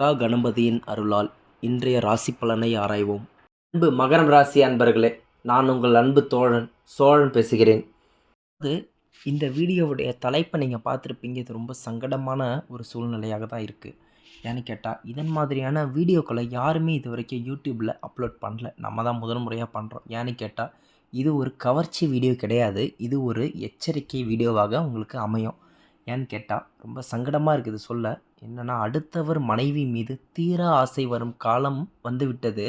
கா கணபதியின் அருளால் இன்றைய ராசி பலனை ஆராய்வோம். அன்பு மகரம் ராசி அன்பர்களே நான் உங்கள் அன்பு தோழன் சோழன் பேசுகிறேன். அது இந்த வீடியோவுடைய தலைப்பை நீங்கள் பார்த்துருப்பீங்க. இது ரொம்ப சங்கடமான ஒரு சூழ்நிலையாக தான் இருக்குது ஏன்னு கேட்டால் இதன் மாதிரியான வீடியோக்களை யாருமே இது வரைக்கும் யூடியூப்பில் அப்லோட் பண்ணல. நம்ம தான் முதல் முறையாக பண்ணுறோம் ஏன்னு கேட்டால் இது ஒரு கவர்ச்சி வீடியோ கிடையாது. இது ஒரு எச்சரிக்கை வீடியோவாக உங்களுக்கு அமையும். ஏன்னு கேட்டால் ரொம்ப சங்கடமாக இருக்குது சொல்ல. என்னென்னா அடுத்தவர் மனைவி மீது தீர ஆசை வரும் காலம் வந்துவிட்டது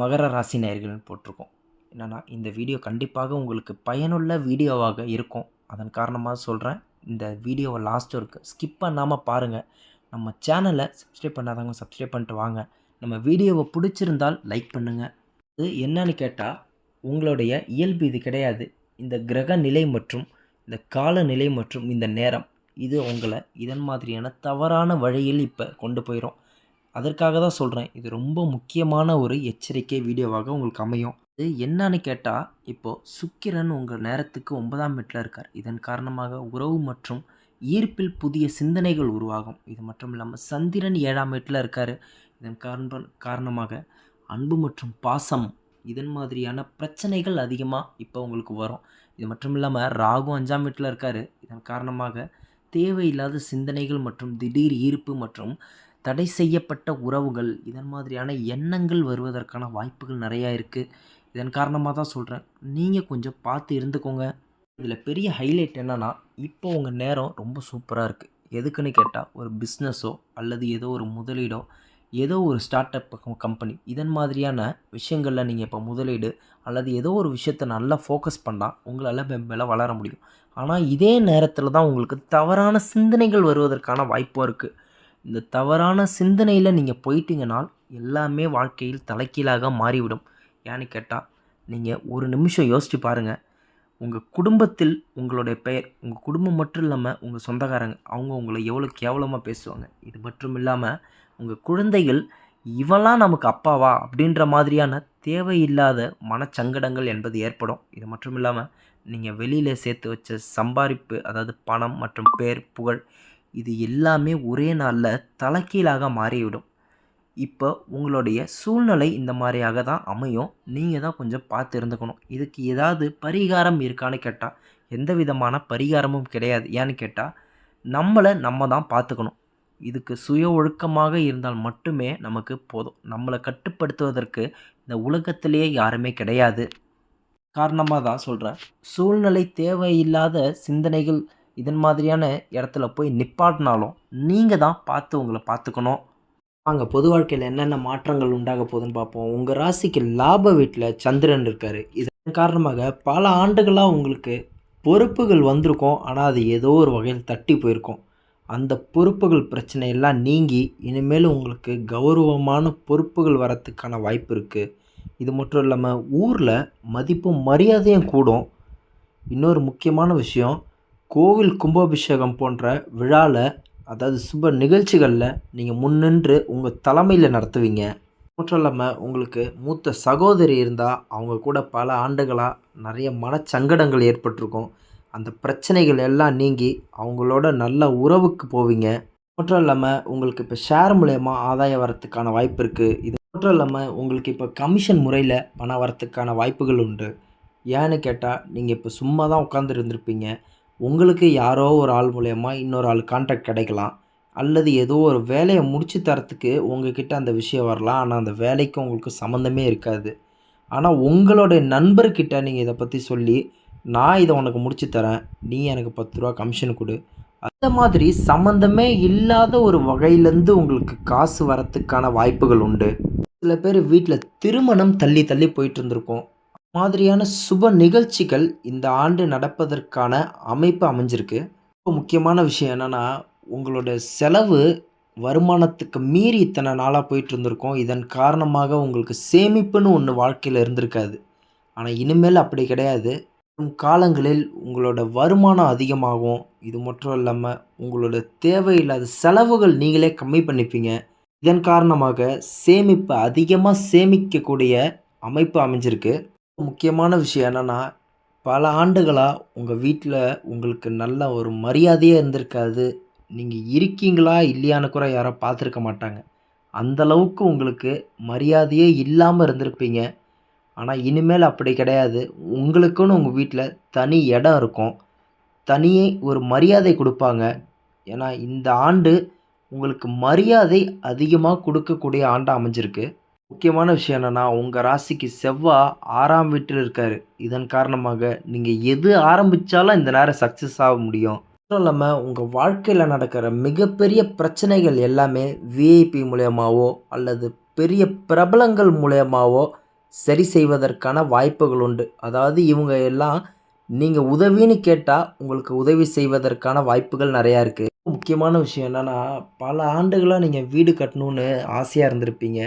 மகர ராசி நேயர்கள்னு போட்டிருக்கோம். என்னென்னா இந்த வீடியோ கண்டிப்பாக உங்களுக்கு பயனுள்ள வீடியோவாக இருக்கும். அதன் காரணமாக சொல்கிறேன் இந்த வீடியோவை லாஸ்ட் இருக்குது ஸ்கிப் பண்ணாமல் பாருங்கள் நம்ம சேனலை சப்ஸ்கிரைப் பண்ணாதவங்க சப்ஸ்கிரைப் பண்ணிட்டு வாங்க. நம்ம வீடியோவை பிடிச்சிருந்தால் லைக் பண்ணுங்கள் இது என்னன்னு கேட்டால் உங்களுடைய இயல்பு இது கிடையாது. இந்த கிரக நிலை மற்றும் இந்த காலநிலை மற்றும் இந்த நேரம் இது உங்களை இதன் மாதிரியான தவறான வழியில் இப்போ கொண்டு போயிடும் அதற்காக தான் சொல்கிறேன் இது ரொம்ப முக்கியமான ஒரு எச்சரிக்கை வீடியோவாக உங்களுக்கு அமையும். இது என்னன்னு கேட்டால் இப்போது சுக்கிரன் உங்கள் நேரத்துக்கு ஒன்பதாம் வீட்டில் இருக்கார். இதன் காரணமாக உறவு மற்றும் ஈர்ப்பில் புதிய சிந்தனைகள் உருவாகும். இது மட்டும் இல்லாமல் சந்திரன் ஏழாம் வீட்டில் இருக்கார். இதன் காரண காரணமாக அன்பு மற்றும் பாசம் இதன் மாதிரியான பிரச்சனைகள் அதிகமாக இப்போ உங்களுக்கு வரும். இது மட்டும் இல்லாமல் ராகு அஞ்சாம் வீட்டில் இருக்கார். இதன் காரணமாக தேவையில்லாத சிந்தனைகள் மற்றும் திடீர் ஈர்ப்பு மற்றும் தடை செய்யப்பட்ட உறவுகள் இதன் மாதிரியான எண்ணங்கள் வருவதற்கான வாய்ப்புகள் நிறையா இருக்குது இதன் காரணமாக தான் சொல்கிறேன் நீங்கள் கொஞ்சம் பார்த்து இருந்துக்கோங்க. இதில் பெரிய ஹைலைட் என்னென்னா இப்போ உங்கள் நேரம் ரொம்ப சூப்பராக இருக்குது எதுக்குன்னு கேட்டால் ஒரு பிஸ்னஸோ அல்லது ஏதோ ஒரு முதலீடோ ஏதோ ஒரு ஸ்டார்ட் அப் கம்பெனி இதன் மாதிரியான விஷயங்களில் நீங்கள் இப்போ முதலீடு அல்லது ஏதோ ஒரு விஷயத்தை நல்லா ஃபோக்கஸ் பண்ணால் உங்களால் மேலே வளர முடியும். ஆனால் இதே நேரத்தில் தான் உங்களுக்கு தவறான சிந்தனைகள் வருவதற்கான வாய்ப்பும் இருக்குது இந்த தவறான சிந்தனையில் நீங்கள் போயிட்டீங்கனால் எல்லாமே வாழ்க்கையில் தலைக்கீழாக மாறிவிடும். ஏன்னு கேட்டால் நீங்கள் ஒரு நிமிஷம் யோசித்து பாருங்கள் உங்கள் குடும்பத்தில் உங்களுடைய பெயர் உங்கள் குடும்பம் மட்டும் இல்லாமல் உங்கள் சொந்தக்காரங்க அவங்க உங்களை எவ்வளோ கேவலமாக பேசுவாங்க. இது மட்டும் இல்லாமல் உங்கள் குழந்தைகள் இவெல்லாம் நமக்கு அப்பாவா அப்படின்ற மாதிரியான தேவையில்லாத மனச்சங்கடங்கள் என்பது ஏற்படும். இது மட்டும் இல்லாமல் நீங்கள் வெளியில் சேர்த்து வச்ச சம்பாதிப்பு அதாவது பணம் மற்றும் பேர் புகழ் இது எல்லாமே ஒரே நாளில் தலைக்கீழாக மாறிவிடும். இப்போ உங்களுடைய சூழ்நிலை இந்த மாதிரியாக தான் அமையும். நீங்கள் தான் கொஞ்சம் பார்த்து இருந்துக்கணும். இதுக்கு ஏதாவது பரிகாரம் இருக்கான்னு கேட்டால் எந்த விதமான பரிகாரமும் கிடையாது. ஏன்னு கேட்டால் நம்மளை நம்ம தான் பார்த்துக்கணும். இதுக்கு சுய ஒழுக்கமாக இருந்தால் மட்டுமே நமக்கு போதும். நம்மளை கட்டுப்படுத்துவதற்கு இந்த உலகத்திலேயே யாருமே கிடையாது. காரணமாக தான் சொல்கிறேன் சூழ்நிலை தேவையில்லாத சிந்தனைகள் இதன் மாதிரியான இடத்துல போய் நிப்பாட்டினாலும் நீங்கள் தான் பார்த்து உங்களை பார்த்துக்கணும். வாங்க பொது வாழ்க்கையில் என்னென்ன மாற்றங்கள் உண்டாக போகுதுன்னு பார்ப்போம். உங்கள் ராசிக்கு லாப வீட்டில் சந்திரன் இருக்கார். இதன் காரணமாக பல ஆண்டுகளாக உங்களுக்கு பொறுப்புகள் வந்திருக்கும். ஆனால் அது ஏதோ ஒரு வகையில் தட்டி போயிருக்கும். அந்த பொறுப்புகள் பிரச்சனையெல்லாம் நீங்கி இனிமேல் உங்களுக்கு கௌரவமான பொறுப்புகள் வரத்துக்கான வாய்ப்பு இருக்குது இது மட்டும் இல்லாமல் ஊரில் மதிப்பும் மரியாதையும் கூடும். இன்னொரு முக்கியமான விஷயம் கோவில் கும்பாபிஷேகம் போன்ற விழாவில் அதாவது சுப நிகழ்ச்சிகளில் நீங்கள் முன்னின்று உங்கள் தலைமையில் நடத்துவீங்க. மட்டும் இல்லாமல் உங்களுக்கு மூத்த சகோதரி இருந்தால் அவங்க கூட பல ஆண்டுகளாக நிறைய மனச்சங்கடங்கள் ஏற்பட்டிருக்கும். அந்த பிரச்சனைகள் எல்லாம் நீங்கி அவங்களோட நல்ல உறவுக்கு போவீங்க. மட்டும் இல்லாமல் உங்களுக்கு இப்போ ஷேர் மூலயமா ஆதாயம் வரத்துக்கான வாய்ப்பு இருக்குது இது மட்டும் இல்லாமல் உங்களுக்கு இப்போ கமிஷன் முறையில் பணம் வரத்துக்கான வாய்ப்புகள் உண்டு. ஏன்னு கேட்டால் நீங்கள் இப்போ சும்மா தான் உட்காந்து இருந்திருப்பீங்க. உங்களுக்கு யாரோ ஒரு ஆள் மூலயமா இன்னொரு ஆள் கான்டாக்ட் கிடைக்கலாம். அல்லது ஏதோ ஒரு வேலையை முடித்து தரத்துக்கு உங்ககிட்ட அந்த விஷயம் வரலாம். ஆனால் அந்த வேலைக்கு உங்களுக்கு சம்மந்தமே இருக்காது. ஆனால் உங்களுடைய நண்பர்கிட்ட நீங்கள் இதை பற்றி சொல்லி நான் இதை உனக்கு முடிச்சு தரேன். நீ எனக்கு பத்து ரூபா கமிஷன் கொடு. அந்த மாதிரி சம்மந்தமே இல்லாத ஒரு வகையிலேருந்து உங்களுக்கு காசு வரத்துக்கான வாய்ப்புகள் உண்டு. சில பேர் வீட்டில் திருமணம் தள்ளி தள்ளி போயிட்டு இருந்திருக்கோம். மாதிரியான சுப நிகழ்ச்சிகள் இந்த ஆண்டு நடப்பதற்கான அமைப்பு அமைஞ்சிருக்கு. ரொம்ப முக்கியமான விஷயம் என்னென்னா உங்களோட செலவு வருமானத்துக்கு மீறி இத்தனை நாளாக போயிட்டு இருந்திருக்கோம். இதன் காரணமாக உங்களுக்கு சேமிப்புன்னு ஒன்று வாழ்க்கையில் இருந்திருக்காது. ஆனால் இனிமேல் அப்படி கிடையாது. வரும் காலங்களில் உங்களோட வருமானம் அதிகமாகும். இது மட்டும் இல்லாமல் உங்களோட தேவையில்லாத செலவுகள் நீங்களே கம்மி பண்ணிப்பீங்க. இதன் காரணமாக சேமிப்பு அதிகமாக சேமிக்கக்கூடிய அமைப்பு அமைஞ்சிருக்கு. முக்கியமான விஷயம் என்னென்னா பல ஆண்டுகளாக உங்கள் வீட்டில் உங்களுக்கு நல்ல ஒரு மரியாதையே இருந்திருக்காது. நீங்கள் இருக்கீங்களா இல்லையான்னு கூட யாரும் பார்த்துருக்க மாட்டாங்க. அந்த அளவுக்கு உங்களுக்கு மரியாதையே இல்லாமல் இருந்திருப்பீங்க. ஆனால் இனிமேல் அப்படி கிடையாது. உங்களுக்குன்னு உங்கள் வீட்டில் தனி இடம் இருக்கும். தனியே ஒரு மரியாதை கொடுப்பாங்க. ஏன்னா இந்த ஆண்டு உங்களுக்கு மரியாதை அதிகமாக கொடுக்கக்கூடிய ஆண்டாக அமைஞ்சிருக்கு. முக்கியமான விஷயம் என்னென்னா உங்கள் ராசிக்கு செவ்வாய் ஆறாம் வீட்டில் இருக்கார். இதன் காரணமாக நீங்கள் எது ஆரம்பித்தாலும் இந்த நேரம் சக்ஸஸ் ஆக முடியும். மட்டும் இல்லாமல் உங்கள் வாழ்க்கையில் நடக்கிற மிகப்பெரிய பிரச்சனைகள் எல்லாமே விஐபி மூலயமாவோ அல்லது பெரிய பிரபலங்கள் மூலயமாவோ சரி செய்வதற்கான வாய்ப்புகள் உண்டு அதாவது இவங்க எல்லாம் நீங்கள் உதவின்னு கேட்டால் உங்களுக்கு உதவி செய்வதற்கான வாய்ப்புகள் நிறையா இருக்குது முக்கியமான விஷயம் என்னென்னா பல ஆண்டுகளாக நீங்கள் வீடு கட்டணுன்னு ஆசையாக இருந்திருப்பீங்க.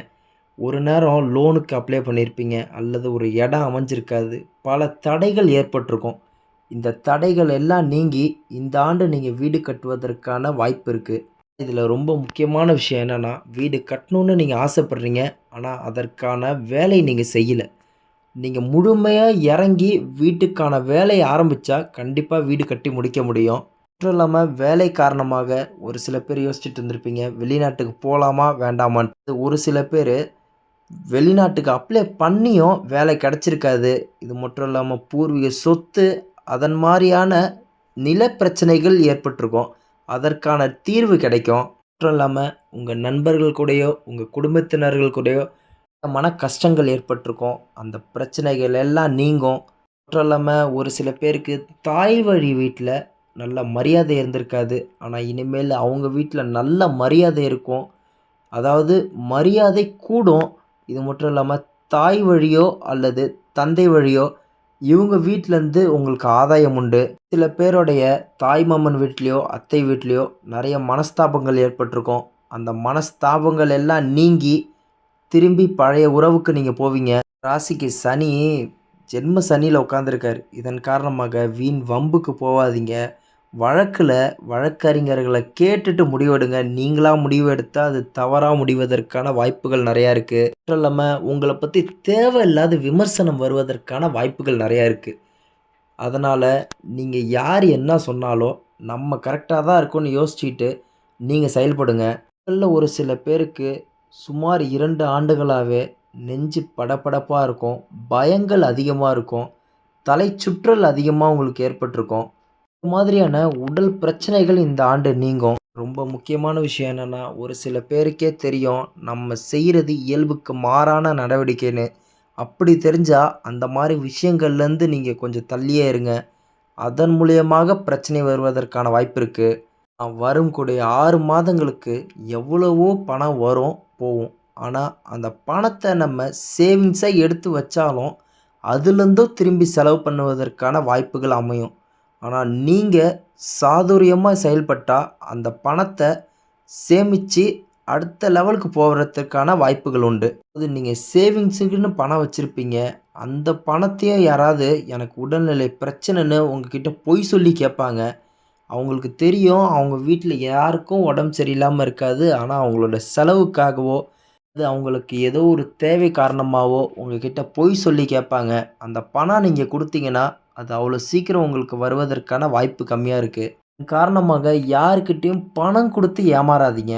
ஒரு நேரம் லோனுக்கு அப்ளை பண்ணியிருப்பீங்க அல்லது ஒரு இடம் அமைஞ்சிருக்காது. பல தடைகள் ஏற்பட்டிருக்கும். இந்த தடைகள் எல்லாம் நீங்கி இந்த ஆண்டு நீங்கள் வீடு கட்டுவதற்கான வாய்ப்பு இருக்குது இதில் ரொம்ப முக்கியமான விஷயம் என்னென்னா வீடு கட்டணுன்னு நீங்கள் ஆசைப்பட்றீங்க ஆனால் அதற்கான வேலை நீங்கள் செய்யலை. நீங்கள் முழுமையாக இறங்கி வீட்டுக்கான வேலையை ஆரம்பித்தா கண்டிப்பாக வீடு கட்டி முடிக்க முடியும். மட்டும் இல்லாமல் வேலை காரணமாக ஒரு சில பேர் யோசிச்சுட்டு இருந்திருப்பீங்க வெளிநாட்டுக்கு போகலாமா வேண்டாமான்ட்டு ஒரு சில பேர் வெளிநாட்டுக்கு அப்ளை பண்ணியும் வேலை கிடச்சிருக்காது. இது மட்டும் இல்லாமல் பூர்வீக சொத்து அதன் மாதிரியான நில பிரச்சனைகள் ஏற்பட்டிருக்கும். அதற்கான தீர்வு கிடைக்கும். மட்டும் இல்லாமல் உங்கள் நண்பர்கள் கூடயோ உங்கள் குடும்பத்தினர்கள் கூடயோ மன கஷ்டங்கள் ஏற்பட்டிருக்கும். அந்த பிரச்சனைகள் எல்லாம் நீங்கும். மட்டும் இல்லாமல் ஒரு சில பேருக்கு தாய் வழி வீட்டில் நல்ல மரியாதை இருந்திருக்காது. ஆனால் இனிமேல் அவங்க வீட்டில் நல்ல மரியாதை இருக்கும். அதாவது மரியாதை கூடும். இது மட்டும் இல்லாமல் தாய் வழியோ அல்லது தந்தை வழியோ இவங்க வீட்டிலேருந்து உங்களுக்கு ஆதாயம் உண்டு. சில பேருடைய தாய் மாமன் வீட்லேயோ அத்தை வீட்லேயோ நிறைய மனஸ்தாபங்கள் ஏற்பட்டிருக்கும். அந்த மனஸ்தாபங்கள் எல்லாம் நீங்கி திரும்பி பழைய உறவுக்கு நீங்கள் போவீங்க. ராசிக்கு சனி ஜென்ம சனியில் உட்காந்துருக்கார் இதன் காரணமாக வீண் வம்புக்கு போகாதீங்க வழக்கில் வழக்கறிஞர்களை கேட்டுட்டு முடிவெடுங்க. நீங்களாக முடிவு எடுத்தால் அது தவறாக முடிவதற்கான வாய்ப்புகள் நிறையா இருக்குது மட்டும் இல்லாமல் உங்களை பற்றி தேவையில்லாத விமர்சனம் வருவதற்கான வாய்ப்புகள் நிறையா இருக்குது அதனால் நீங்கள் யார் என்ன சொன்னாலும் நம்ம கரெக்டாக தான் இருக்கும்னு யோசிச்சுட்டு நீங்கள் செயல்படுங்க. முதல்ல ஒரு சில பேருக்கு சுமார் இரண்டு ஆண்டுகளாகவே நெஞ்சு படபடப்பாக இருக்கும். பயங்கள் அதிகமாக இருக்கும். தலை சுற்றல் அதிகமாக உங்களுக்கு ஏற்பட்டிருக்கும். மாதிரியான உடல் பிரச்சனைகள் இந்த ஆண்டு நீங்கும். ரொம்ப முக்கியமான விஷயம் என்னென்னா ஒரு சில பேருக்கே தெரியும் நம்ம செய்கிறது இயல்புக்கு மாறான நடவடிக்கைன்னு. அப்படி தெரிஞ்சால் அந்த மாதிரி விஷயங்கள்லேருந்து நீங்கள் கொஞ்சம் தள்ளியே இருங்க. அதன் மூலியமாக பிரச்சனை வருவதற்கான வாய்ப்பு இருக்குது வரும் கூடிய ஆறு மாதங்களுக்கு எவ்வளவோ பணம் வரும் போகும். ஆனால் அந்த பணத்தை நம்ம சேவிங்ஸாக எடுத்து வச்சாலும் அதுலேருந்தும் திரும்பி செலவு பண்ணுவதற்கான வாய்ப்புகள் அமையும். ஆனால் நீங்கள் சாதுரியமாக செயல்பட்டால் அந்த பணத்தை சேமித்து அடுத்த லெவலுக்கு போகிறதுக்கான வாய்ப்புகள் உண்டு. அது நீங்கள் சேவிங்ஸுக்குன்னு பணம் வச்சுருப்பீங்க. அந்த பணத்தையும் யாராவது எனக்கு உடல்நிலை பிரச்சனைன்னு உங்ககிட்ட பொய் சொல்லி கேட்பாங்க. அவங்களுக்கு தெரியும். அவங்க வீட்டில் யாருக்கும் உடம்பு சரியில்லாமல் இருக்காது. ஆனால் அவங்களோட செலவுக்காகவோ அது அவங்களுக்கு ஏதோ ஒரு தேவை காரணமாகவோ உங்ககிட்ட பொய் சொல்லி கேட்பாங்க. அந்த பணம் நீங்கள் கொடுத்தீங்கன்னா அது அவ்வளோ சீக்கிரம் உங்களுக்கு வருவதற்கான வாய்ப்பு கம்மியாக இருக்குது காரணமாக யாருக்கிட்டேயும் பணம் கொடுத்து ஏமாறாதீங்க.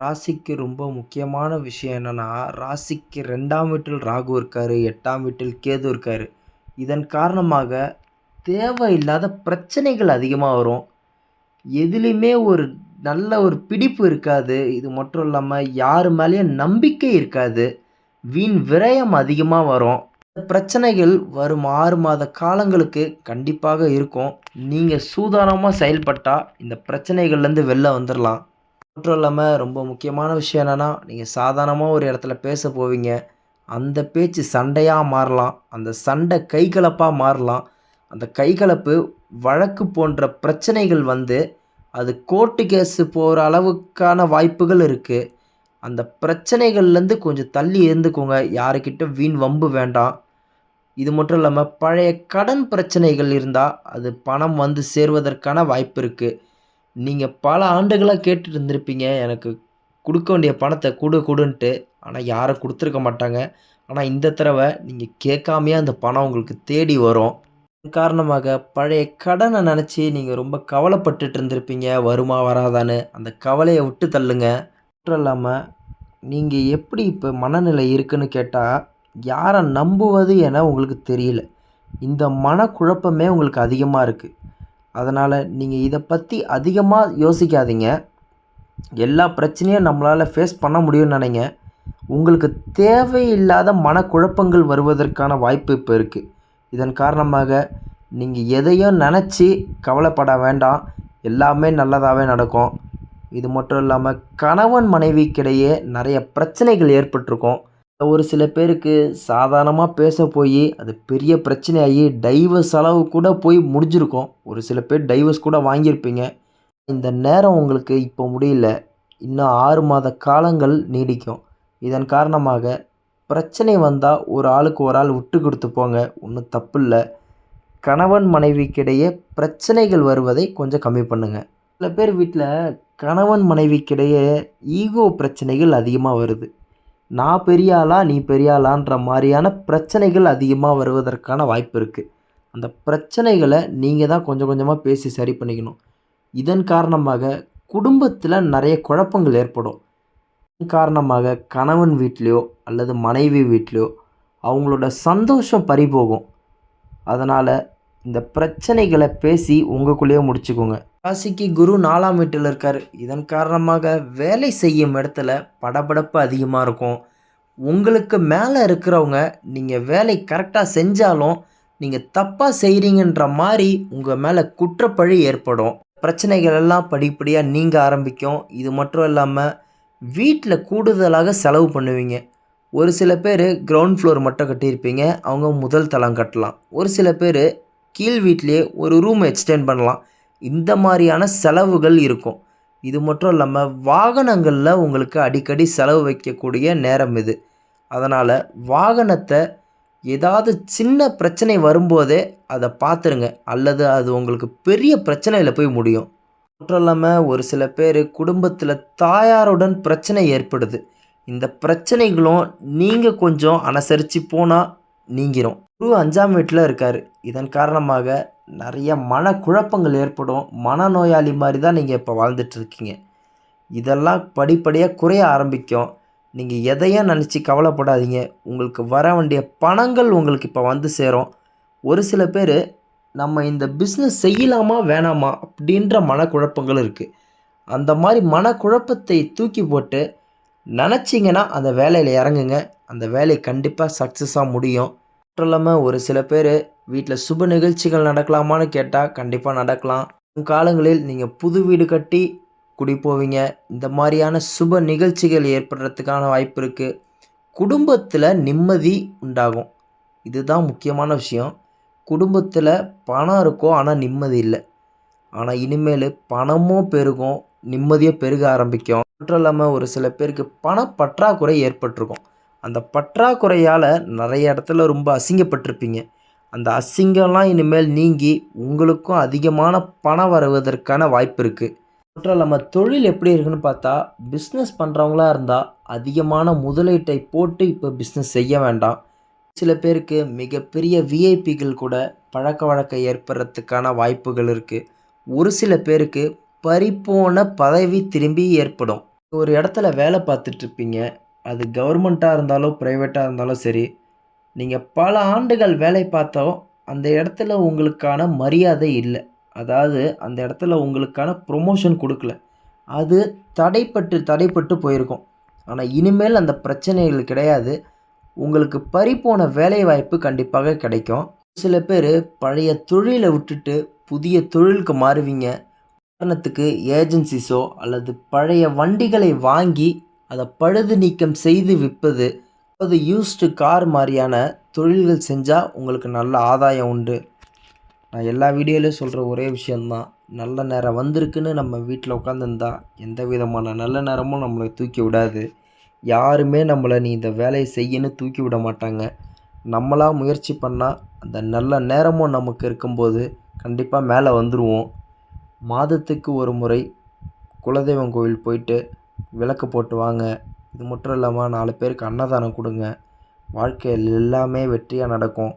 ராசிக்கு ரொம்ப முக்கியமான விஷயம் என்னென்னா ராசிக்கு ரெண்டாம் வீட்டில் ராகு இருக்கார் எட்டாம் வீட்டில் கேது இருக்கார். இதன் காரணமாக தேவையில்லாத பிரச்சனைகள் அதிகமாக வரும். எதுலேயுமே ஒரு நல்ல ஒரு பிடிப்பு இருக்காது. இது மட்டும் இல்லாமல் யார் மேலேயும் நம்பிக்கை இருக்காது. வீண் விரயம் அதிகமாக வரும். பிரச்சனைகள் வரும் ஆறு மாத காலங்களுக்கு கண்டிப்பாக இருக்கும். நீங்கள் சூதானமாக செயல்பட்டால் இந்த பிரச்சனைகள்லேருந்து வெளில வந்துடலாம் மட்டும் இல்லாமல் ரொம்ப முக்கியமான விஷயம் என்னென்னா நீங்கள் சாதாரணமாக ஒரு இடத்துல பேச போவீங்க. அந்த பேச்சு சண்டையாக மாறலாம். அந்த சண்டை கைகலப்பாக மாறலாம். அந்த கைகலப்பு வழக்கு போன்ற பிரச்சனைகள் வந்து அது கோர்ட்டு கேஸு போகிற அளவுக்கான வாய்ப்புகள் இருக்குது அந்த பிரச்சனைகள்லேருந்து கொஞ்சம் தள்ளி இருந்துக்கோங்க. யாருக்கிட்ட வீண் வம்பு வேண்டாம். இது மட்டும் இல்லாமல் பழைய கடன் பிரச்சனைகள் இருந்தால் அது பணம் வந்து சேர்வதற்கான வாய்ப்பு இருக்குது நீங்கள் பல ஆண்டுகளாக கேட்டுட்டு இருந்திருப்பீங்க எனக்கு கொடுக்க வேண்டிய பணத்தை கொடு கொடுன்ட்டு. ஆனால் யாரும் கொடுத்துருக்க மாட்டாங்க. ஆனால் இந்த தடவை நீங்கள் கேட்காமையே அந்த பணம் உங்களுக்கு தேடி வரும். காரணமாக பழைய கடனை நினச்சி நீங்கள் ரொம்ப கவலைப்பட்டுட்டு இருந்திருப்பீங்க வருமா வராதான்னு அந்த கவலையை விட்டு தள்ளுங்க. மட்டும் இல்லாமல் நீங்கள் எப்படி இப்போ மனநிலை இருக்குன்னு கேட்டால் யாரை நம்புவது என உங்களுக்கு தெரியல. இந்த மனக்குழப்பமே உங்களுக்கு அதிகமாக இருக்குது அதனால் நீங்கள் இதை பற்றி அதிகமாக யோசிக்காதீங்க. எல்லா பிரச்சனையும் நம்மளால் ஃபேஸ் பண்ண முடியும்னு நினைங்க. உங்களுக்கு தேவையில்லாத மனக்குழப்பங்கள் வருவதற்கான வாய்ப்பு இப்போ இருக்குது இதன் காரணமாக நீங்கள் எதையும் நினச்சி கவலைப்பட வேண்டாம். எல்லாமே நல்லதாகவே நடக்கும். இது மட்டும் இல்லாமல் கணவன் மனைவிக்கிடையே நிறைய பிரச்சனைகள் ஏற்பட்டிருக்கும். ஒரு சில பேருக்கு சாதாரணமாக பேச போய் அது பெரிய பிரச்சனையாகி டைவர்ஸ் அளவு கூட போய் முடிஞ்சிருக்கும். ஒரு சில பேர் டைவர்ஸ் கூட வாங்கியிருப்பீங்க. இந்த நேரம் உங்களுக்கு இப்போ முடியல. இன்னும் ஆறு மாத காலங்கள் நீடிக்கும். இதன் காரணமாக பிரச்சனை வந்தால் ஒரு ஆளுக்கு ஒரு ஆள் விட்டு கொடுத்து போங்க. ஒன்றும் தப்பு இல்லை கணவன் மனைவிக்கிடையே பிரச்சனைகள் வருவதை கொஞ்சம் கம்மி பண்ணுங்கள் சில பேர் வீட்டில் கணவன் மனைவிக்கிடையே ஈகோ பிரச்சனைகள் அதிகமாக வருது. நான் பெரிய ஆளா நீ பெரிய ஆளான்ற மாதிரியான பிரச்சனைகள் அதிகமாக வருவதற்கான வாய்ப்பு இருக்குது அந்த பிரச்சனைகளை நீங்கள் தான் கொஞ்சம் கொஞ்சமாக பேசி சரி பண்ணிக்கணும். இதன் காரணமாக குடும்பத்தில் நிறைய குழப்பங்கள் ஏற்படும். இதன் காரணமாக கணவன் வீட்லேயோ அல்லது மனைவி வீட்லேயோ அவங்களோட சந்தோஷம் பறிபோகும். அதனால் இந்த பிரச்சனைகளை பேசி உங்களுக்குள்ளேயே முடிச்சுக்கோங்க. ராசிக்கு குரு நாலாம் வீட்டில் இருக்கார். இதன் காரணமாக வேலை செய்யும் இடத்துல படபடப்பு அதிகமாக இருக்கும். உங்களுக்கு மேலே இருக்கிறவங்க நீங்கள் வேலை கரெக்டாக செஞ்சாலும் நீங்கள் தப்பாக செய்கிறீங்கன்ற மாதிரி உங்கள் மேலே குற்றப்பழி ஏற்படும். பிரச்சனைகள் எல்லாம் படிப்படியாக நீங்கள் ஆரம்பிக்கும். இது மட்டும் இல்லாமல் வீட்டில் கூடுதலாக செலவு பண்ணுவீங்க. ஒரு சில பேர் கிரவுண்ட் ஃப்ளோர் மட்டும் கட்டியிருப்பீங்க. அவங்க முதல் தளம் கட்டலாம். ஒரு சில பேர் கீழ் வீட்டிலே ஒரு ரூம் எக்ஸ்டெண்ட் பண்ணலாம். இந்த மாதிரியான செலவுகள் இருக்கும். இது மட்டும் இல்லாமல் வாகனங்களில் உங்களுக்கு அடிக்கடி செலவு வைக்கக்கூடிய நேரம் இது. அதனால் வாகனத்தை ஏதாவது சின்ன பிரச்சனை வரும்போதே அதை பார்த்துருங்க அல்லது அது உங்களுக்கு பெரிய பிரச்சனையில் போய் முடியும். மட்டும் இல்லாமல் ஒரு சில பேர் குடும்பத்தில் தாயாருடன் பிரச்சனை ஏற்படுது. இந்த பிரச்சனைகளும் நீங்கள் கொஞ்சம் அனுசரித்து போனால் நீங்கிரும். குரு அஞ்சாம் வீட்டில் இருக்கார். இதன் காரணமாக நிறைய மனக்குழப்பங்கள் ஏற்படும். மனநோயாளி மாதிரி தான் நீங்கள் இப்போ வாழ்ந்துட்டு இருக்கீங்க இதெல்லாம் படிப்படியாக குறைய ஆரம்பிக்கும். நீங்கள் எதையும் நினச்சி கவலைப்படாதீங்க. உங்களுக்கு வர வேண்டிய பணங்கள் உங்களுக்கு இப்போ வந்து சேரும். ஒரு சில பேர் நம்ம இந்த பிஸ்னஸ் செய்யலாமா வேணாமா? அப்படின்ற மனக்குழப்பங்கள் இருக்குது அந்த மாதிரி மனக்குழப்பத்தை தூக்கி போட்டு நினச்சிங்கன்னா அந்த வேலையில் இறங்குங்க. அந்த வேலை கண்டிப்பாக சக்ஸஸாக முடியும். மட்டும் இல்லாமல் ஒரு சில பேர் வீட்டில் சுப நிகழ்ச்சிகள் நடக்கலாமான்னு கேட்டால் கண்டிப்பாக நடக்கலாம். காலங்களில் நீங்கள் புது வீடு கட்டி குடி போவீங்க இந்த மாதிரியான சுப நிகழ்ச்சிகள் ஏற்படுறதுக்கான வாய்ப்பு இருக்குது குடும்பத்தில் நிம்மதி உண்டாகும். இதுதான் முக்கியமான விஷயம். குடும்பத்தில் பணம் இருக்கும் ஆனால் நிம்மதி இல்லை. ஆனால் இனிமேல் பணமும் பெருகும். நிம்மதியாக பெருக ஆரம்பிக்கும். மட்டும் இல்லாமல் ஒரு சில பேருக்கு பணப்பற்றாக்குறை ஏற்பட்டிருக்கும். அந்த பற்றாக்குறையால் நிறைய இடத்துல ரொம்ப அசிங்கப்பட்டிருப்பீங்க. அந்த அசிங்கம்லாம் இனிமேல் நீங்கி உங்களுக்கும் அதிகமான பணம் வருவதற்கான வாய்ப்பு இருக்குது மற்றும் இல்லாமல் தொழில் எப்படி இருக்குன்னு பார்த்தா பிஸ்னஸ் பண்ணுறவங்களா இருந்தால் அதிகமான முதலீட்டை போட்டு இப்போ பிஸ்னஸ் செய்ய வேண்டாம். சில பேருக்கு மிகப்பெரிய விஐபிகள் கூட பழக்க வழக்கம் ஏற்படுறதுக்கான வாய்ப்புகள் இருக்குது ஒரு சில பேருக்கு பறிப்போன பதவி திரும்பி ஏற்படும். ஒரு இடத்துல வேலை பார்த்துட்ருப்பீங்க. அது கவர்மெண்ட்டாக இருந்தாலும் ப்ரைவேட்டாக இருந்தாலும் சரி நீங்கள் பல ஆண்டுகள் வேலை பார்த்தோம் அந்த இடத்துல உங்களுக்கான மரியாதை இல்லை. அதாவது அந்த இடத்துல உங்களுக்கான ப்ரொமோஷன் கொடுக்கல. அது தடைப்பட்டு தடைப்பட்டு போயிருக்கும். ஆனால் இனிமேல் அந்த பிரச்சனைகள் கிடையாது. உங்களுக்கு பறிப்போன வேலை வாய்ப்பு கண்டிப்பாக கிடைக்கும். சில பேர் பழைய தொழிலை விட்டுட்டு புதிய தொழிலுக்கு மாறுவீங்க. உதாரணத்துக்கு ஏஜென்சிஸோ அல்லது பழைய வண்டிகளை வாங்கி அதை பழுது நீக்கம் செய்து விற்பது அது யூஸ்டு கார் மாதிரியான தொழில்கள் செஞ்சால் உங்களுக்கு நல்ல ஆதாயம் உண்டு. நான் எல்லா வீடியோலையும் சொல்கிற ஒரே விஷயந்தான் நல்ல நேரம் வந்திருக்குன்னு நம்ம வீட்டில் உட்காந்துருந்தா எந்த விதமான நல்ல நேரமும் நம்மளை தூக்கி விடாது. யாருமே நம்மளை நீ இந்த வேலையை செய்யன்னு தூக்கி விட மாட்டாங்க. நம்மளாக முயற்சி பண்ணால் அந்த நல்ல நேரமும் நமக்கு இருக்கும்போது கண்டிப்பாக மேலே வந்துடுவோம் மாதத்துக்கு ஒரு முறை குலதெய்வம் கோவில் போயிட்டு விளக்கு போட்டு வாங்க. இது மட்டும் இல்லாமல் நாலு பேருக்கு அன்னதானம் கொடுங்க. வாழ்க்கையில் எல்லாமே வெற்றியாக நடக்கும்.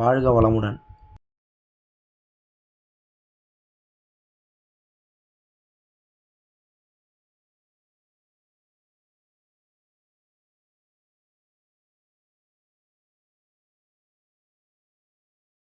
வாழ்க வளமுடன்.